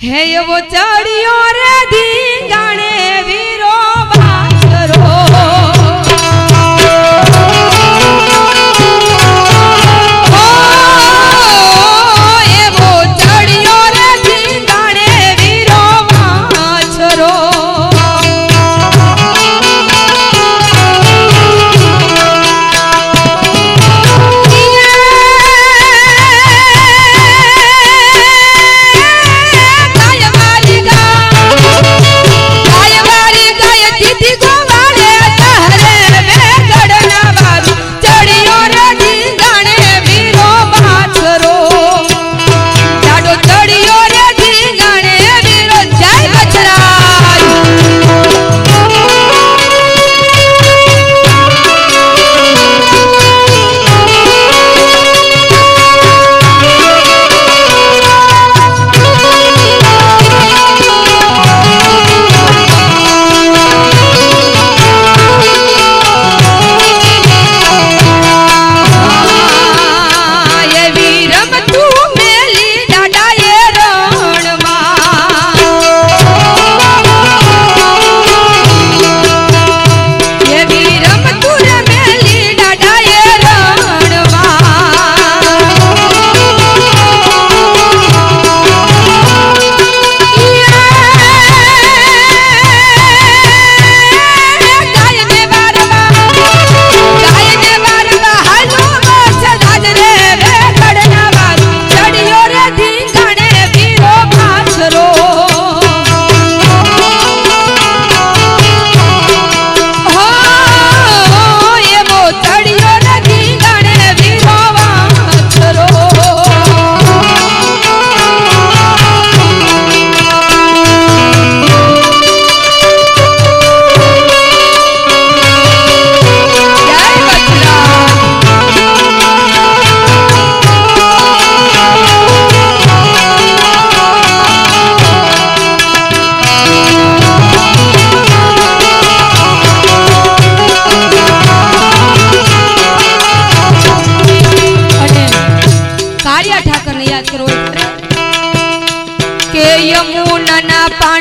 હે એવો ચડિયો રે ધીંગાણે papá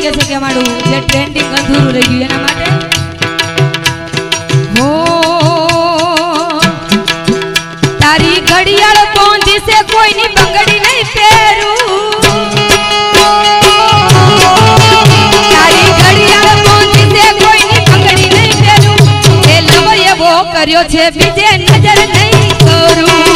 કહે છે કે મારું જે ટ્રેન્ડિંગ અધૂરું રહી ગયું એના માટે. હો, તારી ઘડિયાળ પહોંચી છે કોઈની બંગડી નહીં પહેરું. કર્યો છે, બીજે નજર નહીં પહેરું